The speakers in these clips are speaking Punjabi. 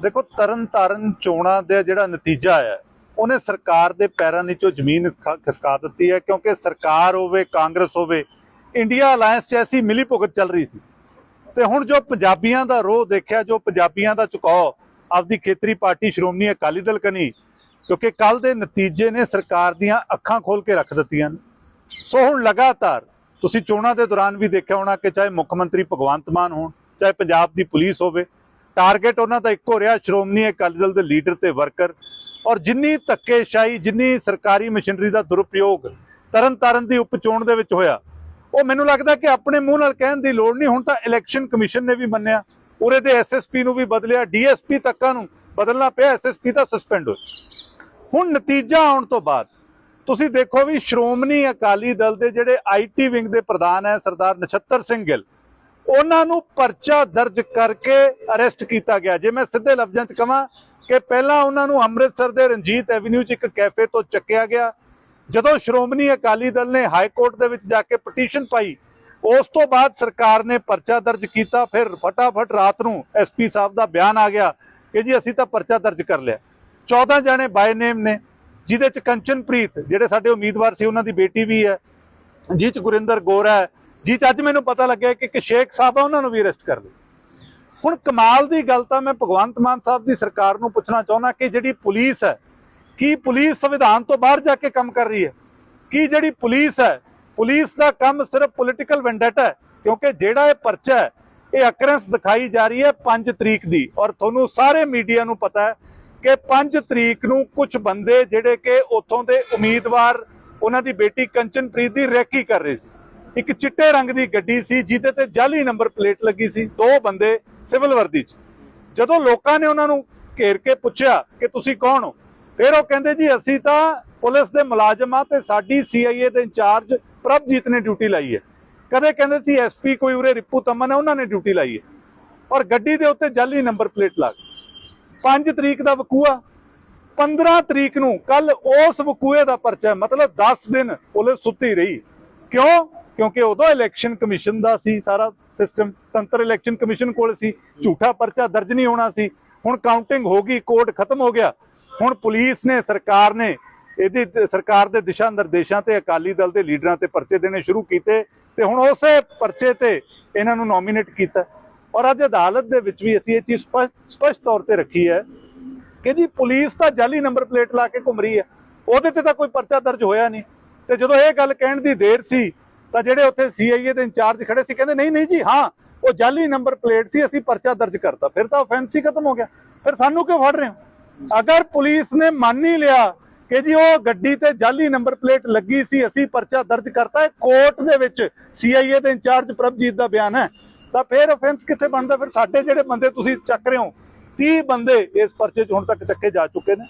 ਦੇਖੋ ਤਰਨ ਤਾਰਨ ਚੋਣਾਂ ਦਾ ਜਿਹੜਾ ਨਤੀਜਾ ਹੈ ਉਹਨੇ ਸਰਕਾਰ ਦੇ ਪੈਰਾਂ ਨੀਚੋਂ ਜ਼ਮੀਨ ਖਿਸਕਾ ਦਿੱਤੀ ਹੈ, ਕਿਉਂਕਿ ਸਰਕਾਰ ਹੋਵੇ, ਕਾਂਗਰਸ ਹੋਵੇ, ਇੰਡੀਆ ਅਲਾਈਅੰਸ 'ਚ ਐਸੀ ਮਿਲੀ ਭੁਗਤ ਚੱਲ ਰਹੀ ਸੀ। ਤੇ ਹੁਣ ਜੋ ਪੰਜਾਬੀਆਂ ਦਾ ਰੋਹ ਦੇਖਿਆ, ਜੋ ਪੰਜਾਬੀਆਂ ਦਾ ਝੁਕਾਓ, ਆਪਦੀ ਖੇਤਰੀ ਪਾਰਟੀ ਸ਼੍ਰੋਮਣੀ ਅਕਾਲੀ ਦਲ ਕਨੀ, ਕਿਉਂਕਿ ਕੱਲ ਦੇ ਨਤੀਜੇ ਨੇ ਸਰਕਾਰ ਦੀਆਂ ਅੱਖਾਂ ਖੋਲ ਕੇ ਰੱਖ ਦਿੱਤੀਆਂ ਸੋ ਹੁਣ ਲਗਾਤਾਰ, ਤੁਸੀਂ ਚੋਣਾਂ ਦੇ ਦੌਰਾਨ ਵੀ ਦੇਖਿਆ ਹੋਣਾ ਕਿ ਚਾਹੇ ਮੁੱਖ ਮੰਤਰੀ ਭਗਵੰਤ ਮਾਨ ਹੋਣ, ਚਾਹੇ ਪੰਜਾਬ ਦੀ ਪੁਲਿਸ ਹੋਵੇ ਟਾਰਗੇਟ ਉਹਨਾਂ ਦਾ ਇੱਕੋ ਰਿਹਾ, ਸ਼੍ਰੋਮਣੀ ਅਕਾਲੀ ਦਲ ਦੇ ਲੀਡਰ ਤੇ ਵਰਕਰ ਔਰ ਜਿੰਨੀ ਧੱਕੇਸ਼ਾਹੀ, ਜਿੰਨੀ ਸਰਕਾਰੀ ਮਸ਼ੀਨਰੀ ਦਾ ਦੁਰਉਪਯੋਗ ਤਰਨਤਾਰਨ ਦੀ ਉਪਚੋਣ ਦੇ ਵਿੱਚ ਹੋਇਆ, ਉਹ ਮੈਨੂੰ ਲੱਗਦਾ ਕਿ ਆਪਣੇ ਮੂੰਹ ਨਾਲ ਕਹਿਣ ਦੀ ਲੋੜ ਨਹੀਂ। ਹੁਣ ਤਾਂ ਇਲੈਕਸ਼ਨ ਕਮਿਸ਼ਨ ਨੇ ਵੀ ਮੰਨਿਆ ਉਰੇ ਦੇ ਐਸਐਸਪੀ ਨੂੰ ਵੀ ਬਦਲਿਆ ਡੀਐਸਪੀ ਤੱਕਾਂ ਨੂੰ ਬਦਲਣਾ ਪਿਆ ਐਸਐਸਪੀ ਤਾਂ ਸਸਪੈਂਡ ਹੋਏ ਹੁਣ ਨਤੀਜਾ ਆਉਣ ਤੋਂ ਬਾਅਦ, ਤੁਸੀਂ ਦੇਖੋ ਵੀ ਸ਼੍ਰੋਮਣੀ ਅਕਾਲੀ ਦਲ ਦੇ ਜਿਹੜੇ ਆਈਟੀ ਵਿੰਗ ਦੇ ਪ੍ਰਧਾਨ ਹੈ, ਸਰਦਾਰ ਨਛੱਤਰ ਸਿੰਘ ਗਿੱਲ ਉਹਨਾਂ ਨੂੰ ਪਰਚਾ ਦਰਜ ਕਰਕੇ ਅਰੈਸਟ ਕੀਤਾ ਗਿਆ। ਜੇ ਮੈਂ ਸਿੱਧੇ ਲਫ਼ਜ਼ਾਂ 'ਚ ਕਹਾਂ ਕਿ ਪਹਿਲਾਂ ਉਹਨਾਂ ਨੂੰ ਅੰਮ੍ਰਿਤਸਰ ਦੇ ਰਣਜੀਤ ਐਵਨਿਊ 'ਚ ਇੱਕ ਕੈਫੇ ਤੋਂ ਚੱਕਿਆ ਗਿਆ। ਜਦੋਂ ਸ਼੍ਰੋਮਣੀ ਅਕਾਲੀ ਦਲ ਨੇ ਹਾਈ ਕੋਰਟ ਦੇ ਵਿੱਚ ਜਾ ਕੇ ਪਟੀਸ਼ਨ ਪਾਈ, ਉਸ ਤੋਂ ਬਾਅਦ ਸਰਕਾਰ ਨੇ ਪਰਚਾ ਦਰਜ ਕੀਤਾ। ਫਿਰ ਫਟਾਫਟ ਰਾਤ ਨੂੰ ਐਸਪੀ ਸਾਹਿਬ ਦਾ ਬਿਆਨ ਆ ਗਿਆ ਕਿ ਜੀ ਅਸੀਂ ਤਾਂ ਪਰਚਾ ਦਰਜ ਕਰ ਲਿਆ। 14 ਜਾਣੇ ਬਾਈ ਨੇਮ ਨੇ, ਜਿਹਦੇ ਚ ਕੰਚਨਪ੍ਰੀਤ, ਜਿਹੜੇ ਸਾਡੇ ਉਮੀਦਵਾਰ ਸੀ, ਉਹਨਾਂ ਦੀ ਬੇਟੀ ਵੀ ਹੈ ਜਿਹ ਚ ਗੁਰਿੰਦਰ ਗੋਰਾ ਹੈ ਜੀ ਚ ਅੱਜ ਮੈਨੂੰ ਪਤਾ ਲੱਗਿਆ ਕਿ ਇੱਕ ਸ਼ੇਖ ਸਾਹਿਬ ਆ, ਉਹਨਾਂ ਨੂੰ ਵੀ ਅਰੈਸਟ ਕਰ ਲਿਆ। ਹੁਣ ਕਮਾਲ ਦੀ ਗੱਲ ਤਾਂ ਮੈਂ ਭਗਵੰਤ ਮਾਨ ਸਾਹਿਬ ਦੀ ਸਰਕਾਰ ਨੂੰ ਪੁੱਛਣਾ ਚਾਹੁੰਦਾ ਕਿ ਜਿਹੜੀ ਪੁਲਿਸ ਹੈ, ਕੀ ਪੁਲਿਸ ਸੰਵਿਧਾਨ ਤੋਂ ਬਾਹਰ ਜਾ ਕੇ ਕੰਮ ਕਰ ਰਹੀ ਹੈ? ਕੀ ਜਿਹੜੀ ਪੁਲਿਸ ਹੈ, ਪੁਲਿਸ ਦਾ ਕੰਮ ਸਿਰਫ ਪੋਲਿਟੀਕਲ ਵੈਂਡੇਟਾ ਹੈ, ਕਿਉਂਕਿ ਜਿਹੜਾ ਇਹ ਪਰਚਾ ਹੈ, ਇਹ ਅਕਰੈਂਸ ਦਿਖਾਈ ਜਾ ਰਹੀ ਹੈ 5 ਤਰੀਕ ਦੀ। ਔਰ ਤੁਹਾਨੂੰ ਸਾਰੇ ਮੀਡੀਆ ਨੂੰ ਪਤਾ ਹੈ ਕਿ 5 ਤਰੀਕ ਨੂੰ ਕੁਝ ਬੰਦੇ ਜਿਹੜੇ ਕਿ ਉੱਥੋਂ ਦੇ ਉਮੀਦਵਾਰ, ਉਹਨਾਂ ਦੀ ਬੇਟੀ ਕੰਚਨਪ੍ਰੀਤ ਦੀ ਰੈਕੀ ਕਰ ਰਹੇ ਸੀ। ਇੱਕ ਚਿੱਟੇ ਰੰਗ ਦੀ ਗੱਡੀ ਸੀ, ਜਿਹਦੇ ਤੇ ਜਾਲੀ ਨੰਬਰ ਪਲੇਟ ਲੱਗੀ ਸੀ, ਦੋ ਬੰਦੇ ਸਿਵਲ ਵਰਦੀ 'ਚ। ਜਦੋਂ ਲੋਕਾਂ ਨੇ ਉਹਨਾਂ ਨੂੰ ਘੇਰ ਕੇ ਪੁੱਛਿਆ ਕਿ ਤੁਸੀਂ ਕੌਣ ਹੋ, ਫਿਰ ਉਹ ਕਹਿੰਦੇ ਜੀ, ਅਸੀਂ ਤਾਂ ਪੁਲਿਸ ਦੇ ਮੁਲਾਜ਼ਮ ਆ ਤੇ ਸਾਡੀ ਸੀਆਈਏ ਦੇ ਇੰਚਾਰਜ ਪ੍ਰਭਜੀਤ ਨੇ ਡਿਊਟੀ ਲਾਈ ਹੈ। ਕਦੇ ਕਹਿੰਦੇ ਸੀ ਐਸਪੀ ਕੋਈ ਉਰੇ ਰਿਪੂ ਤਮਨ ਹੈ, ਉਹਨਾਂ ਨੇ ਡਿਊਟੀ ਲਾਈ ਹੈ। ਔਰ ਗੱਡੀ ਦੇ ਉੱਤੇ ਜਾਲੀ ਨੰਬਰ ਪਲੇਟ ਲੱਗ 5 ਤਰੀਕ ਦਾ ਵਕੂਆ 15 ਤਰੀਕ ਨੂੰ ਕੱਲ ਉਸ ਵਕੂਏ ਦਾ ਪਰਚਾ ਮਤਲਬ 10 ਦਿਨ ਪੁਲਿਸ ਸੁੱਤੀ ਰਹੀ। ਕਿਉਂ? ਕਿਉਂਕਿ ਉਦੋਂ ਇਲੈਕਸ਼ਨ ਕਮਿਸ਼ਨ ਦਾ ਸੀ ਸਾਰਾ ਸਿਸਟਮ ਤੰਤਰ ਇਲੈਕਸ਼ਨ ਕਮਿਸ਼ਨ ਕੋਲ ਸੀ, ਝੂਠਾ ਪਰਚਾ ਦਰਜ ਨਹੀਂ ਹੋਣਾ ਸੀ। ਹੁਣ ਕਾਊਂਟਿੰਗ ਹੋ ਗਈ ਕੋਰਟ ਖਤਮ ਹੋ ਗਿਆ। ਹੁਣ ਪੁਲਿਸ ਨੇ, ਸਰਕਾਰ ਨੇ ਇਹਦੀ ਸਰਕਾਰ ਦੇ ਦਿਸ਼ਾ ਨਿਰਦੇਸ਼ਾਂ ਤੇ ਅਕਾਲੀ ਦਲ ਦੇ ਲੀਡਰਾਂ ਤੇ ਪਰਚੇ ਦੇਣੇ ਸ਼ੁਰੂ ਕੀਤੇ ਤੇ ਹੁਣ ਉਸੇ ਪਰਚੇ ਤੇ ਇਹਨਾਂ ਨੂੰ ਨੋਮੀਨੇਟ ਕੀਤਾ। ਔਰ ਅੱਜ ਅਦਾਲਤ ਦੇ ਵਿੱਚ ਵੀ ਅਸੀਂ ਇਹ ਚੀਜ਼ ਸਪਸ਼ਟ ਸਪਸ਼ਟ ਤੌਰ ਤੇ ਰੱਖੀ ਹੈ ਕਿ ਜੀ ਪੁਲਿਸ ਤਾਂ ਜਾਲੀ ਨੰਬਰ ਪਲੇਟ ਲਾ ਕੇ ਘੁੰਮ ਰਹੀ ਹੈ। ਉਹਦੇ ਤੇ ਤਾਂ ਕੋਈ ਪਰਚਾ ਦਰਜ ਹੋਇਆ ਨਹੀਂ। ਤੇ ਜਦੋਂ ਇਹ ਗੱਲ ਕਹਿਣ ਦੀ ਦੇਰ ਸੀ ਤਾਂ ਜਿਹੜੇ ਉੱਥੇ ਸੀਆਈਏ ਦੇ ਇੰਚਾਰਜ ਖੜੇ ਸੀ, ਕਹਿੰਦੇ, ਨਹੀਂ ਨਹੀਂ ਜੀ, ਹਾਂ, ਉਹ ਜਾਲੀ ਨੰਬਰ ਪਲੇਟ ਸੀ, ਅਸੀਂ ਪਰਚਾ ਦਰਜ ਕਰਤਾ। ਫਿਰ ਤਾਂ offense ਹੀ ਖਤਮ ਹੋ ਗਿਆ। ਫਿਰ ਸਾਨੂੰ ਕਿਉਂ ਫੜ ਰਹੇ ਹੋ? ਅਗਰ ਪੁਲਿਸ ਨੇ ਮੰਨ ਹੀ ਲਿਆ ਕਿ ਜੀ, ਉਹ ਗੱਡੀ ਤੇ ਜਾਲੀ ਨੰਬਰ ਪਲੇਟ ਲੱਗੀ ਸੀ, ਅਸੀਂ ਪਰਚਾ ਦਰਜ ਕਰਤਾ ਹੈ, ਕੋਰਟ ਦੇ ਵਿੱਚ ਸੀਆਈਏ ਦੇ ਇੰਚਾਰਜ ਪ੍ਰਭਜੀਤ ਦਾ ਬਿਆਨ ਹੈ, ਤਾਂ ਫਿਰ offense ਕਿੱਥੇ ਬਣਦਾ? ਫਿਰ ਸਾਡੇ ਜਿਹੜੇ ਬੰਦੇ ਤੁਸੀਂ ਚੱਕ ਰਹੇ ਹੋ 30 ਬੰਦੇ ਇਸ ਪਰਚੇ 'ਚ ਹੁਣ ਤੱਕ ਚੱਕੇ ਜਾ ਚੁੱਕੇ ਨੇ।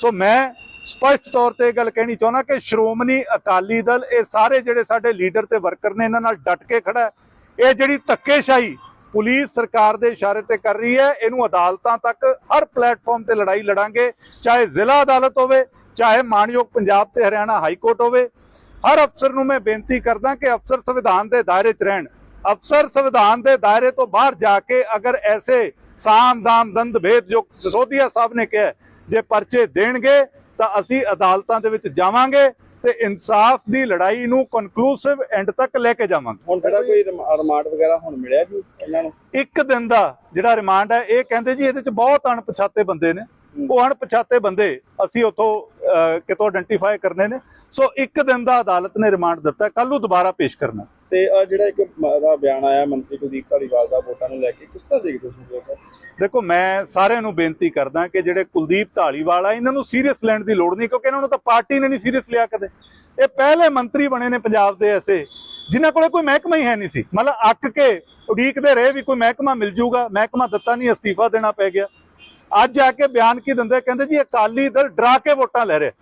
ਸੋ ਮੈਂ ਸਪਸ਼ਟ ਤੌਰ ਤੇ ਇਹ ਗੱਲ ਕਹਿਣੀ ਚਾਹੁੰਦਾ ਕਿ ਸ਼੍ਰੋਮਣੀ ਅਕਾਲੀ ਦਲ, ਇਹ ਸਾਰੇ ਜਿਹੜੇ ਸਾਡੇ ਲੀਡਰ ਤੇ ਵਰਕਰ ਨੇ, ਇਹਨਾਂ ਨਾਲ ਡਟ ਕੇ ਖੜਾ ਇਹ ਜਿਹੜੀ ਧੱਕੇਸ਼ਾਹੀ ਪੁਲਿਸ ਸਰਕਾਰ ਦੇ ਇਸ਼ਾਰੇ ਤੇ ਕਰ ਰਹੀ ਹੈ, ਇਹਨੂੰ ਅਦਾਲਤਾਂ ਤੱਕ ਹਰ ਪਲੇਟਫਾਰਮ ਤੇ ਲੜਾਈ ਲੜਾਂਗੇ, ਚਾਹੇ ਜ਼ਿਲ੍ਹਾ ਅਦਾਲਤ ਹੋਵੇ, ਚਾਹੇ ਮਾਨਯੋਗ ਪੰਜਾਬ ਤੇ ਹਰਿਆਣਾ ਹਾਈ ਕੋਰਟ ਹੋਵੇ। ਹਰ ਅਫਸਰ ਨੂੰ ਮੈਂ ਬੇਨਤੀ ਕਰਦਾ ਕਿ ਅਫਸਰ ਸੰਵਿਧਾਨ ਦੇ ਦਾਇਰੇ 'ਚ ਰਹਿਣ। ਅਫਸਰ ਸੰਵਿਧਾਨ ਦੇ ਦਾਇਰੇ ਤੋਂ ਬਾਹਰ ਜਾ ਕੇ ਅਗਰ ਐਸੇ ਸਾਮ ਦਾਮ ਦੰਦ ਭੇਦ ਜੋ ਸਸੋਦੀਆ ਸਾਹਿਬ ਨੇ ਕਿਹਾ ਜੇ ਪਰਚੇ ਦੇਣਗੇ ਤਾਂ ਅਸੀਂ ਅਦਾਲਤਾਂ ਦੇ ਵਿੱਚ ਜਾਵਾਂਗੇ ਤੇ ਇਨਸਾਫ ਦੀ ਲੜਾਈ ਨੂੰ ਕਨਕਲੂਸਿਵ ਐਂਡ ਤੱਕ ਲੈ ਕੇ ਜਾਵਾਂਗੇ। ਹੁਣ ਜਿਹੜਾ ਕੋਈ ਰਿਮ- ਰਿਮਾਂਡ ਵਗੈਰਾ ਹੁਣ ਮਿਲਿਆ ਜੀ ਇਹਨਾਂ ਨੂੰ? ਇੱਕ ਦਿਨ ਦਾ ਜਿਹੜਾ ਰਿਮਾਂਡ ਹੈ ਇਹ ਕਹਿੰਦੇ ਜੀ ਇਹਦੇ ਚ ਬਹੁਤ ਅਣਪਛਾਤੇ ਬੰਦੇ ਨੇ। ਉਹ ਅਣਪਛਾਤੇ ਬੰਦੇ ਅਸੀਂ ਉਥੋਂ ਕਿਤੋਂ ਆਇਡੈਂਟੀਫਾਈ ਕਰਨੇ ਨੇ। ਸੋ ਇੱਕ ਦਿਨ ਦਾ ਅਦਾਲਤ ਨੇ ਰਿਮਾਂਡ ਦਿੱਤਾ ਕੱਲ ਨੂੰ ਦੁਬਾਰਾ ਪੇਸ਼ ਕਰਨਾ। ਤੇ ਆਹ ਜਿਹੜਾ ਇੱਕ ਦਾ ਬਿਆਨ ਆਇਆ ਮੰਤਰੀ ਕੁਲਦੀਪ ਧਾਲੀਵਾਲ ਦਾ ਵੋਟਾਂ ਨੂੰ ਲੈ ਕੇ, ਕਿਸ ਤਰ੍ਹਾਂ ਦੇਖਦੇ ਹੋ ਤੁਸੀਂ ਇਹ? ਦੇਖੋ, ਮੈਂ ਸਾਰਿਆਂ ਨੂੰ ਬੇਨਤੀ ਕਰਦਾ ਕਿ ਜਿਹੜੇ ਕੁਲਦੀਪ ਢਾਲੀਵਾਲ ਆ, ਇਹਨਾਂ ਨੂੰ ਸੀਰੀਅਸ ਲੈਣ ਦੀ ਲੋੜ ਨਹੀਂ, ਕਿਉਂਕਿ ਇਹਨਾਂ ਨੂੰ ਤਾਂ ਪਾਰਟੀ ਨੇ ਨਹੀਂ ਸੀਰੀਅਸ ਲਿਆ ਕਦੇ। ਇਹ ਪਹਿਲੇ ਮੰਤਰੀ ਬਣੇ ਨੇ ਪੰਜਾਬ ਦੇ ਐਸੇ, ਜਿਨ੍ਹਾਂ ਕੋਲੇ ਕੋਈ ਮਹਿਕਮਾ ਹੀ ਹੈ ਨਹੀਂ ਸੀ। ਮਤਲਬ ਅੱਕ ਕੇ ਉਡੀਕਦੇ ਰਹੇ ਵੀ ਕੋਈ ਮਹਿਕਮਾ ਮਿਲ ਜੂਗਾ, ਮਹਿਕਮਾ ਦਿੱਤਾ ਨਹੀਂ, ਅਸਤੀਫਾ ਦੇਣਾ ਪੈ ਗਿਆ। ਅੱਜ ਆ ਕੇ ਬਿਆਨ ਕੀ ਦਿੰਦੇ ਕਹਿੰਦੇ ਜੀ ਅਕਾਲੀ ਦਲ ਡਰਾ ਕੇ ਵੋਟਾਂ ਲੈ ਰਿਹਾ।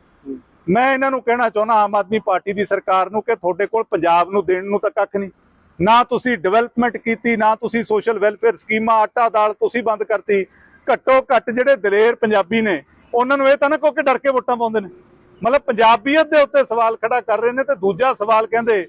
ਮੈਂ ਇਹਨਾਂ ਨੂੰ ਕਹਿਣਾ ਚਾਹੁੰਦਾ ਆਮ ਆਦਮੀ ਪਾਰਟੀ ਦੀ ਸਰਕਾਰ ਨੂੰ ਕਿ ਤੁਹਾਡੇ ਕੋਲ ਪੰਜਾਬ ਨੂੰ ਦੇਣ ਨੂੰ ਤਾਂ ਕੱਖ ਨਹੀਂ। ਨਾ ਤੁਸੀਂ ਡਿਵੈਲਪਮੈਂਟ ਕੀਤੀ, ਨਾ ਤੁਸੀਂ ਸੋਸ਼ਲ ਵੈਲਫੇਅਰ ਸਕੀਮਾਂ, ਆਟਾ ਦਾਲ ਤੁਸੀਂ ਬੰਦ ਕਰਤੀ। ਘੱਟੋ ਘੱਟ ਜਿਹੜੇ ਦਲੇਰ ਪੰਜਾਬੀ ਨੇ, ਉਹਨਾਂ ਨੂੰ ਇਹ ਤਾਂ ਨਾ ਕਹੋ ਕਿ ਡਰ ਕੇ ਵੋਟਾਂ ਪਾਉਂਦੇ ਨੇ। ਮਤਲਬ ਪੰਜਾਬੀਅਤ ਦੇ ਉੱਤੇ ਸਵਾਲ ਖੜਾ ਕਰ ਰਹੇ ਨੇ ਤੇ ਦੂਜਾ ਸਵਾਲ ਕਹਿੰਦੇ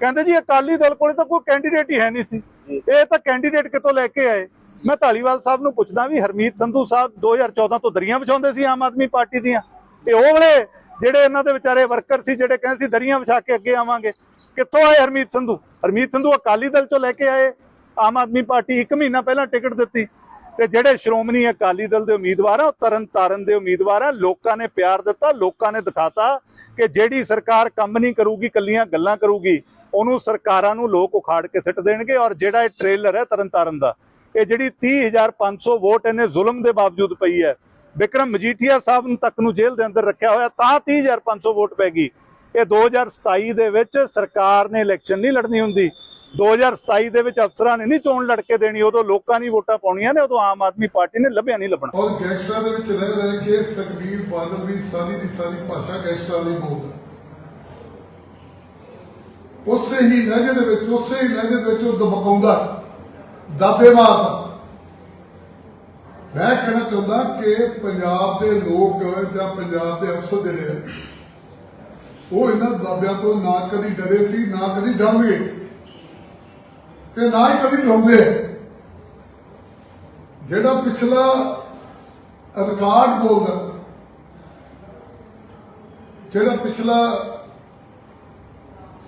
ਕਹਿੰਦੇ ਜੀ ਅਕਾਲੀ ਦਲ ਕੋਲੇ ਤਾਂ ਕੋਈ ਕੈਂਡੀਡੇਟ ਹੀ ਹੈ ਨਹੀਂ ਸੀ। ਇਹ ਤਾਂ ਕੈਂਡੀਡੇਟ ਕਿਤੋਂ ਲੈ ਕੇ ਆਏ? ਮੈਂ ਧਾਲੀਵਾਲ ਸਾਹਿਬ ਨੂੰ ਪੁੱਛਦਾ ਵੀ ਹਰਮੀਤ ਸੰਧੂ ਸਾਹਿਬ 2014 ਤੋਂ ਦਰੀਆਂ ਵਿਛਾਉਂਦੇ ਸੀ ਆਮ ਆਦਮੀ ਪਾਰਟੀ ਦੀਆਂ। ਤੇ ਉਹ ਵੇਲੇ ਜਿਹੜੇ ਇਹਨਾਂ ਦੇ ਵਿਚਾਰੇ ਵਰਕਰ ਸੀ, ਜਿਹੜੇ ਕਹਿੰਦੇ ਸੀ ਦਰੀਆਂ ਵਿਛਾ ਕੇ ਅੱਗੇ ਆਵਾਂਗੇ। ਕਿੱਥੋਂ ਆਏ ਹਰਮੀਤ ਸੰਧੂ? ਹਰਮੀਤ ਸੰਧੂ ਅਕਾਲੀ ਦਲ ਚੋਂ ਲੈ ਕੇ ਆਏ। ਆਮ ਆਦਮੀ ਪਾਰਟੀ 1 ਮਹੀਨਾ ਪਹਿਲਾਂ ਟਿਕਟ ਦਿੱਤੀ। ਤੇ ਜਿਹੜੇ ਸ਼੍ਰੋਮਣੀ ਅਕਾਲੀ ਦਲ ਦੇ ਉਮੀਦਵਾਰ ਆ, ਉਹ ਤਰਨ ਤਾਰਨ ਦੇ ਉਮੀਦਵਾਰ ਆ। ਲੋਕਾਂ ਨੇ ਪਿਆਰ ਦਿੱਤਾ, ਲੋਕਾਂ ਨੇ ਦਿਖਾਤਾ ਕਿ ਜਿਹੜੀ ਸਰਕਾਰ ਕੰਮ ਨਹੀਂ ਕਰੂਗੀ ਕੱਲੀਆਂ ਗੱਲਾਂ ਕਰੂਗੀ, ਉਹਨੂੰ ਸਰਕਾਰਾਂ ਨੂੰ ਲੋਕ ਉਖਾੜ ਕੇ ਸਿੱਟ ਦੇਣਗੇ ਔਰ ਜਿਹੜਾ ਇਹ ਟ੍ਰੇਲਰ ਹੈ ਤਰਨ ਤਾਰਨ ਦਾ, ਇਹ ਜਿਹੜੀ 30500 ਵੋਟ ਇਹਨੇ ਜ਼ੁਲਮ ਦੇ ਬਾਵਜੂਦ ਪਈ ਹੈ ਵਿਕਰਮ ਮਜੀਠੀਆ ਸਾਹਿਬ ਨੂੰ ਤੱਕ ਨੂੰ ਜੇਲ੍ਹ ਦੇ ਅੰਦਰ ਰੱਖਿਆ ਹੋਇਆ, ਤਾਂ 30500 ਵੋਟ ਪੈ ਗਈ। ਇਹ 2027 ਦੇ ਵਿੱਚ ਸਰਕਾਰ ਨੇ ਇਲੈਕਸ਼ਨ ਨਹੀਂ ਲੜਨੀ ਹੁੰਦੀ। 2027 ਦੇ ਵਿੱਚ ਅਫਸਰਾਂ ਨੇ ਨਹੀਂ ਚੋਣ ਲੜ ਕੇ ਦੇਣੀ, ਉਦੋਂ ਲੋਕਾਂ ਨੇ ਵੋਟਾਂ ਪਾਉਣੀਆਂ ਨੇ, ਉਦੋਂ ਆਮ ਆਦਮੀ ਪਾਰਟੀ ਨੇ ਲੱਭਿਆ ਨਹੀਂ ਲੱਭਣਾ। ਔਰ ਗੈਂਗਸਟਰਾਂ ਦੇ ਵਿੱਚ ਰਹਿ ਰਹਿ ਕੇ ਸੁਖਬੀਰ ਬਾਦਲ ਵੀ ਸਾਰੀ ਦੀ ਸਾਰੀ ਭਾਸ਼ਾ ਗੈਂਗਸਟਰਾਂ ਦੀ ਬੋਲਦਾ ਉਸੇ ਹੀ ਲਹਿਜੇ ਦੇ ਵਿੱਚ, ਉਸੇ ਹੀ ਲਹਿਜੇ ਦੇ ਵਿੱਚ ਉਹ ਦਬਕਾਉਂਦਾ ਦਾਬੇ ਮਾਰਦਾ ਮੈਂ ਕਹਿਣਾ ਚਾਹੁੰਦਾ ਕਿ ਪੰਜਾਬ ਦੇ ਲੋਕ ਜਾਂ ਪੰਜਾਬ ਦੇ ਅਫਸਰ ਜਿਹੜੇ ਆ, ਉਹ ਇਹਨਾਂ ਦਾਬਿਆਂ ਤੋਂ ਨਾ ਕਦੀ ਡਰੇ ਸੀ, ਨਾ ਕਦੀ ਡਰਨਗੇ ਤੇ ਨਾ ਹੀ ਕਦੀ ਡਰਾਉਂਦੇ ਜਿਹੜਾ ਪਿਛਲਾ ਅਧਿਕਾਰ ਬੋਲਦਾ ਜਿਹੜਾ ਪਿਛਲਾ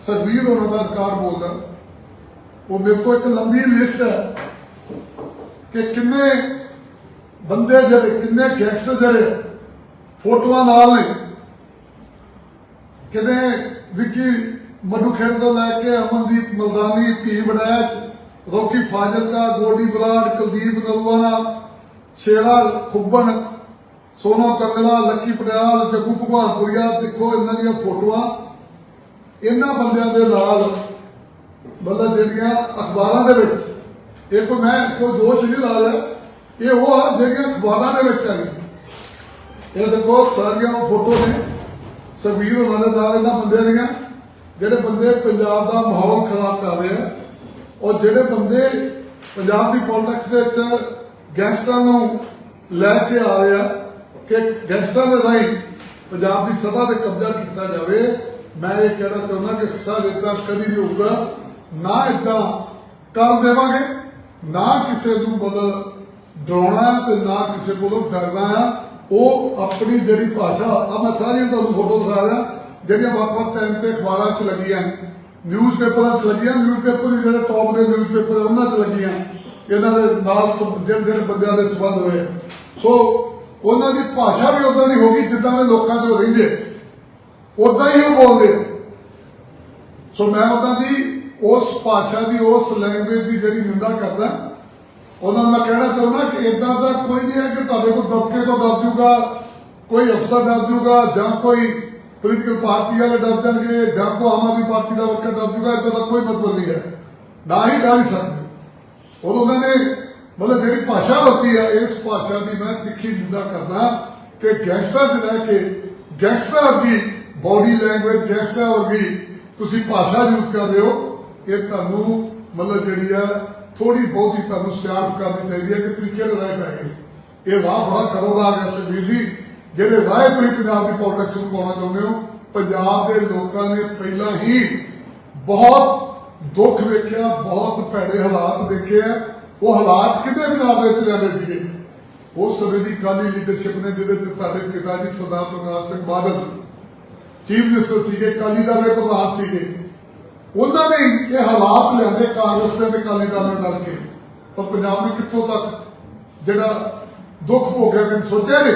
ਸਰਵੀਰ ਹੋਣਾ ਦਾ ਅਧਿਕਾਰ ਬੋਲਦਾ ਉਹ ਮੇਰੇ ਕੋਲ ਇੱਕ ਲੰਬੀ ਲਿਸਟ ਹੈ ਕਿ ਕਿੰਨੇ ਬੰਦੇ ਜਿਹੜੇ, ਕਿੰਨੇ ਗੈਂਗਸਟਰ ਜਿਹੜੇ, ਫੋਟੋਆਂ ਨਾਲ ਨੇ। ਕਿਤੇ ਵਿੱਕੀ ਮੱਡੂ ਖੇਡ ਤੋਂ ਲੈ ਕੇ ਅਮਨਦੀਪ ਮਲਦਾਨੀ ਧੀ ਬੜੈਚ ਰੋਕੀ ਫਾਜ਼ਿਲਕਾ, ਗੋਡੀ ਬਲਾਡ, ਕੁਲਦੀਪ ਗਲਵਾਨਾ ਸ਼ੇਰਾ ਖੁੱਬਣ, ਸੋਨਾ ਕੰਗਲਾ, ਲੱਕੀ ਪਟਿਆਲ, ਜੱਗੂ ਭਗਵਾਨਪੁਰੀਆ, ਦੇਖੋ ਇਹਨਾਂ ਦੀਆਂ ਫੋਟੋਆਂ। ਇਹਨਾਂ ਬੰਦਿਆਂ ਦੇ ਨਾਲ ਮਤਲਬ ਜਿਹੜੀਆਂ ਅਖਬਾਰਾਂ ਦੇ ਵਿੱਚ ਇਹ ਕੋਈ ਮੈਂ ਕੋਈ ਦੋਸ਼ ਨਹੀਂ ਲਾ ਰਿਹਾ ਇਹ ਉਹ ਜਿਹੜੀਆਂ ਅਖਬਾਰਾਂ ਦੇ ਵਿੱਚ ਆ ਇਹ ਦੇਖੋ ਸਾਰੀਆਂ ਫੋਟੋ ਨੇ। ਸਰਵੀਰ ਉਹਨਾਂ ਦੇ ਇਹਨਾਂ ਬੰਦਿਆਂ ਦੀਆਂ, ਜਿਹੜੇ ਬੰਦੇ ਪੰਜਾਬ ਦਾ ਮਾਹੌਲ ਖਰਾਬ ਕਰ ਰਹੇ ਆ, ਔਰ ਜਿਹੜੇ ਬੰਦੇ ਪੰਜਾਬ ਦੀ ਪੋਲਿਟਿਕਸ ਦੇ ਵਿੱਚ ਗੈਂਗਸਟਰਾਂ ਨੂੰ ਲੈ ਕੇ ਆ ਰਹੇ ਆ, ਕਿ ਗੈਂਗਸਟਰਾਂ ਦੇ ਰਾਹੀਂ ਪੰਜਾਬ ਦੀ ਸਭਾ ਤੇ ਕਬਜ਼ਾ ਕੀਤਾ ਜਾਵੇ, ਮੈਂ ਇਹ ਕਹਿਣਾ ਚਾਹੁੰਦਾ ਕਿ ਸਰ ਇਦਾਂ ਕਦੀ ਨਹੀਂ ਹੋਊਗਾ ਨਾ ਇਦਾਂ ਕਰ ਦੇਵਾਂਗੇ, ਨਾ ਕਿਸੇ ਨੂੰ ਮਤਲਬ ਡਰਾਉਣਾ ਤੇ ਨਾ ਕਿਸੇ ਕੋਲੋਂ ਡਰਨਾ ਆ, ਉਹ ਆਪਣੀ ਜਿਹੜੀ ਭਾਸ਼ਾ ਆ ਮੈਂ ਸਾਰੀਆਂ ਤੁਹਾਨੂੰ ਫੋਟੋ ਦਿਖਾ ਰਿਹਾ, ਜਿਹੜੀਆਂ ਵੱਖ-ਵੱਖ ਟਾਈਮ ਤੇ ਅਖਬਾਰਾਂ 'ਚ ਲੱਗੀਆਂ ਨਿਊਜ਼ਪੇਪਰਾਂ 'ਚ ਲੱਗੀਆਂ ਨਿਊਜ਼ਪੇਪਰ ਦੇ ਜਿਹੜੇ ਟੌਪ ਦੇ ਨਿਊਜ਼ਪੇਪਰ ਉਹਨਾਂ 'ਚ ਲੱਗੀਆਂ, ਇਹਨਾਂ ਦੇ ਨਾਲ ਜਿਹੜੇ ਜਿਹੜੇ ਬੰਦਿਆਂ ਦੇ ਸਬੰਧ ਹੋਏ। ਸੋ ਉਹਨਾਂ ਦੀ ਭਾਸ਼ਾ ਵੀ ਉਦਾਂ ਦੀ ਹੋ ਗਈ ਜਿੱਦਾਂ ਦੇ ਲੋਕਾਂ 'ਚ ਰਹਿੰਦੇ। ਉਦਾਂ ਹੀ ਉਹ ਬੋਲਦੇ। ਸੋ ਮੈਂ ਉਹਨਾਂ ਦੀ ਉਸ ਭਾਸ਼ਾ ਦੀ, ਉਸ ਲੈਂਗੁਏਜ ਦੀ ਜਿਹੜੀ ਨਿੰਦਾ ਕਰਦਾ ਉਹਨਾਂ ਨੂੰ ਮੈਂ ਕਹਿਣਾ ਚਾਹੁੰਦਾ ਕਿ ਇਦਾਂ ਦਾ ਕੋਈ ਨਹੀਂ ਹੈ ਕਿ ਤੁਹਾਡੇ ਕੋਲ ਦਬਕੇ ਤੋਂ ਡਰ ਜੂਗਾ ਕੋਈ ਅਫਸਰ ਡਰ ਜੂਗਾ ਜਾਂ ਕੋਈ ਪੋਲੀਟੀਕਲ ਪਾਰਟੀ ਵਾਲੇ ਡਰ ਜਾਣਗੇ ਜਾਂ ਕੋਈ ਆਮ ਆਦਮੀ ਪਾਰਟੀ ਦਾ ਵਰਕਰ ਡਰ ਜੂਗਾ ਇਦਾਂ ਦਾ ਕੋਈ ਮਤਲਬ ਨਹੀਂ ਹੈ। ਨਾ ਹੀ ਡਰ ਸਕਦੇ। ਉਹ ਉਹਨਾਂ ਨੇ ਮਤਲਬ ਜਿਹੜੀ ਭਾਸ਼ਾ ਵਰਤੀ ਹੈ, ਇਸ ਭਾਸ਼ਾ ਦੀ ਮੈਂ ਤਿੱਖੀ ਨਿੰਦਾ ਕਰਦਾ ਕਿ ਗੈਂਗਸਟਰ ਦੇ ਲੈ ਕੇ ਗੈਂਗਸਟਰ ਦੀ ਬਾਡੀ ਲੈਂਗੁਏਜ ਗੈਂਗਸਟਰ ਵਰਗੀ ਤੁਸੀਂ ਭਾਸ਼ਾ ਯੂਜ਼ ਕਰ ਰਹੇ ਹੋ, ਇਹ ਤੁਹਾਨੂੰ ਮਤਲਬ ਜਿਹੜੀ ਆ ਥੋੜੀ ਬਹੁਤੀ ਤੁਹਾਨੂੰ ਸਿਆਣਪ ਕਰਨੀ ਚਾਹੀਦੀ ਹੈ ਕਿ ਤੁਸੀਂ ਕਿਹੜੇ ਰਾਹ ਪੈ ਗਏ ਇਹ ਰਾਹ ਬੜਾ ਖਰੋਗਾ ਗਿਆ ਸੁਖਬੀਰ ਜੀ। ਜਿਹੜੇ ਰਾਹ ਤੁਸੀਂ ਪੰਜਾਬ ਦੀ ਪੋਲਿਟਿਕਸ ਨੂੰ ਪਾਉਣਾ ਚਾਹੁੰਦੇ ਹੋ, ਪੰਜਾਬ ਦੇ ਲੋਕਾਂ ਨੇ ਪਹਿਲਾਂ ਹੀ ਬਹੁਤ ਦੁੱਖ ਵੇਖਿਆ, ਬਹੁਤ ਭੈੜੇ ਹਾਲਾਤ ਦੇਖੇ ਆ। ਉਹ ਹਾਲਾਤ ਕਿਤੇ ਪੰਜਾਬ ਦੇ ਵਿੱਚ ਜਾਂਦੇ ਸੀਗੇ? ਉਸ ਸਮੇਂ ਦੀ ਕਾਲੀ ਲੀਡਰਸ਼ਿਪ ਨੇ, ਜਿਹਦੇ ਤੇ ਤੁਹਾਡੇ ਪਿਤਾ ਜੀ ਸਰਦਾਰ ਪ੍ਰਕਾਸ਼ ਸਿੰਘ ਬਾਦਲ ਚੀਫ ਮਿਨਿਸਟਰ ਸੀਗੇ, ਕਾਲੀ ਦਲ ਦੇ ਪ੍ਰਧਾਨ ਸੀਗੇ। ਉਹਨਾਂ ਨੇ ਇਹ ਹਾਲਾਤ ਲਿਆਂਦੇ ਕਾਂਗਰਸ ਦੇ ਤੇ ਕਾਲੀ ਦਲ ਨੇ ਮਿਲ ਕੇ। ਤਾਂ ਪੰਜਾਬ ਨੇ ਕਿੱਥੋਂ ਤੱਕ ਜਿਹੜਾ ਦੁੱਖ ਭੋਗਿਆ ਕਦੇ ਸੋਚਿਆ ਨੇ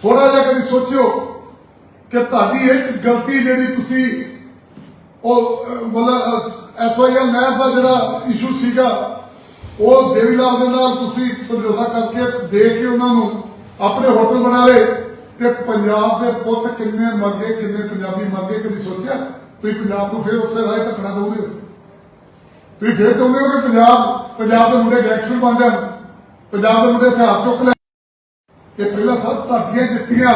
ਥੋੜਾ ਜਿਹਾ ਕਦੀ ਸੋਚਿਓ ਕਿ ਤੁਹਾਡੀ ਇੱਕ ਗਲਤੀ ਜਿਹੜੀ ਤੁਸੀਂ ਉਹ, ਮਤਲਬ ਐਸਵਾਈਐਲ ਨਹਿਰ ਦਾ ਜਿਹੜਾ ਇਸ਼ੂ ਸੀਗਾ, ਉਹ ਦੇਵੀ ਲਾਲ ਦੇ ਨਾਲ ਤੁਸੀਂ ਸਮਝੌਤਾ ਕਰਕੇ ਦੇ ਕੇ ਉਹਨਾਂ ਨੂੰ ਆਪਣੇ ਹੋਟਲ ਬਣਾ ਲਏ। ਤੇ ਪੰਜਾਬ ਦੇ ਪੁੱਤ ਕਿੰਨੇ ਮਰ ਗਏ ਕਿੰਨੇ ਪੰਜਾਬੀ ਮਰ ਗਏ ਕਦੀ ਸੋਚਿਆ? ਤੁਸੀਂ ਪੰਜਾਬ ਨੂੰ ਫੇਰ ਉਸੇ ਰਾਹ ਧੱਕਣਾ ਚਾਹੁੰਦੇ ਤੁਸੀਂ ਫੇਰ ਚਾਹੁੰਦੇ ਹੋ ਕਿ ਪੰਜਾਬ ਪੰਜਾਬ ਦੇ ਮੁੰਡੇ ਗੈਂਗਸਟਰ ਬਣ ਜਾਣ? ਪੰਜਾਬ ਦੇ ਮੁੰਡੇ ਹਥਿਆਰ ਚੁੱਕ ਲੈ ਇਹ ਪਹਿਲਾਂ ਸਭ ਤੁਹਾਡੀਆਂ ਦਿੱਤੀਆਂ